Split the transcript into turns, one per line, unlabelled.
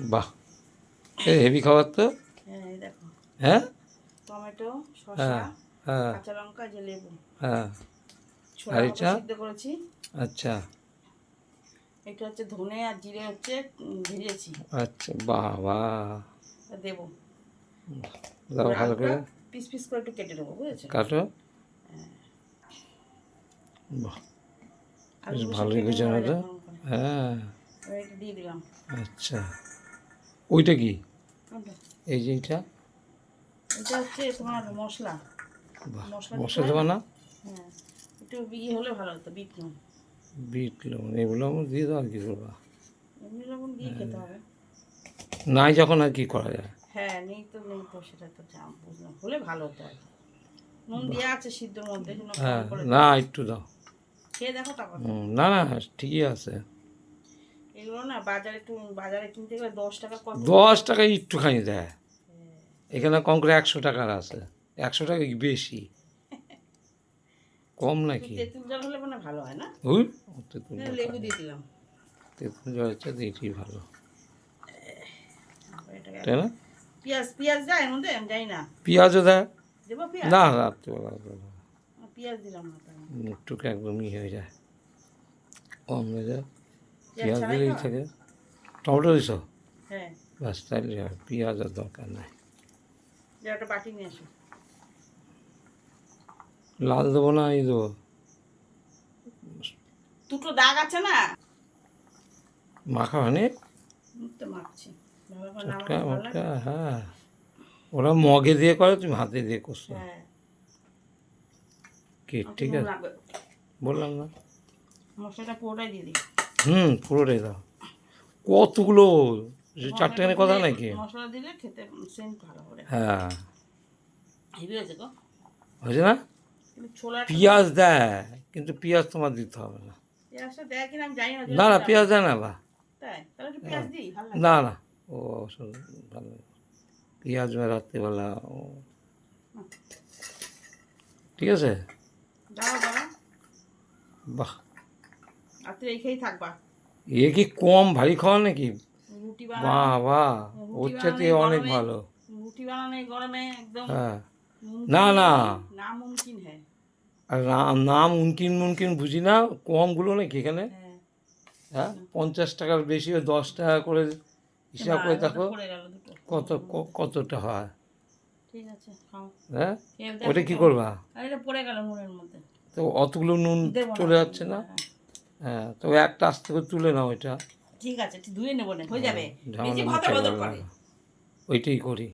বাহ। এই হেভি খাবার তো?
হ্যাঁ দেখো।
হ্যাঁ?
টমেটো শসা
হ্যাঁ হ্যাঁ।
কাঁচা লঙ্কা যে লেবু।
হ্যাঁ। আর এটা?
করেছি।
আচ্ছা।
এটা হচ্ছে ধনে আর জিরে হচ্ছে ভিজিয়েছি।
আচ্ছা বাহ বাহ
দেবো।
দাও ভালো করে।
পিস পিস করে একটু কেটে নেব বুঝেছ?
কাটো। বাহ ভালোই গুছানো তো হ্যাঁ।
দিয়ে দিলাম।
আচ্ছা। ওইটা কি? এই যে এইটা?
এটা হচ্ছে তোমার মশলা। মশলা
দেবো না?
হ্যাঁ একটু ইয়ে হলে ভালো হতো বিট নুন
বিট লবণ এগুলো আমার দিয়ে দাও আর কি করবা?
এমনি লবণ দিয়ে খেতে হবে।
নাই যখন আর কি করা যায়?
হ্যাঁ নেই তো নেই তো সেটা তো জাম বুঝলাম। হলে ভালো হতো আর কি। নুন দেওয়া আছে সিদ্ধর মধ্যে
হ্যাঁ না একটু দাও।
খেয়ে দেখো তারপর।
না না ঠিকই আছে।
এগুলো না বাজারে বাজারে কিনতে গেলে দশ টাকা
দশ টাকা একটুখানি দেয়। এখানে কম করে একশো টাকার আছে। একশো টাকা বেশি? কম নাকি?
তেঁতুল জল হলে মানে ভালো হয় না?
হুই তেঁতুল জল
লেবু দিয়ে দিলাম
তেঁতুল জল হচ্ছে ভালো। তাই না?
পেঁয়াজ পেঁয়াজ যায় মধ্যে? আমি জানি না।
পেঁয়াজও দেয়? না রাত্রিবেলা
পেঁয়াজ দিলাম না।
একদমই হয়ে যায়। কম হয়ে যায়।
পেঁয়াজ
দিলেই থাকে। টমেটো দিছ?
হ্যাঁ।
ব্যাস তাইলে হয়। পেঁয়াজ আর দরকার নাই।
বাটি নিয়ে আসো।
লাল দেবো না এই দেবো।
দুটো দাগ আছে না?
মাখা
ভালো লাগে।
মটকা হ্যাঁ। ওরা মগে দিয়ে করে তুমি হাতে দিয়ে করছ।
হ্যাঁ।
কি? ঠিক আছে। বললাম না।
মশলাটা পুরোটাই দিয়ে দিই।
হুম পুরোটাই দাও। কতগুলো? চারটেখানি কথা নাকি?
মশলা দিলে খেতে সেন্ট ভালো করে
হ্যাঁ।
হয়েছে
না? পেঁয়াজ দেয় কিন্তু পেঁয়াজ তোমার দিতে হবে না।
না
না পেঁয়াজ দেয় না বা। না না। ও ভালো পেঁয়াজ রাত্রিবেলা ও। ঠিক আছে? বাহ।
রেখেই থাকবা।
এ কি কম ভারী খাওয়া নাকি?
রুটি
বাহ বাহ
হচ্ছে
অনেক ভালো।
রুটি বানানো গরমে একদম
হ্যাঁ। না না।
মুমকিন
আর নাম মুমকিন মুমকিন বুঝি না কমগুলো নাকি এখানে?
হ্যাঁ।,
হ্যাঁ পঞ্চাশ টাকার বেশি দশ টাকা করে হিসাব করে দেখো কত কতটা হয়।
ঠিক আছে
হ্যাঁ? ওটা কী করবা?
এটা পড়ে গেল মধ্যে।
তো অতগুলো নুন চলে যাচ্ছে না?
হ্যাঁ।
হ্যাঁ। তবে একটা আস্তে করে তুলে নাও এটা।
ঠিক আছে ধুয়ে নেব না হয়ে যাবে। বেশি ভদর ভদর করে।
ওইটাই করি।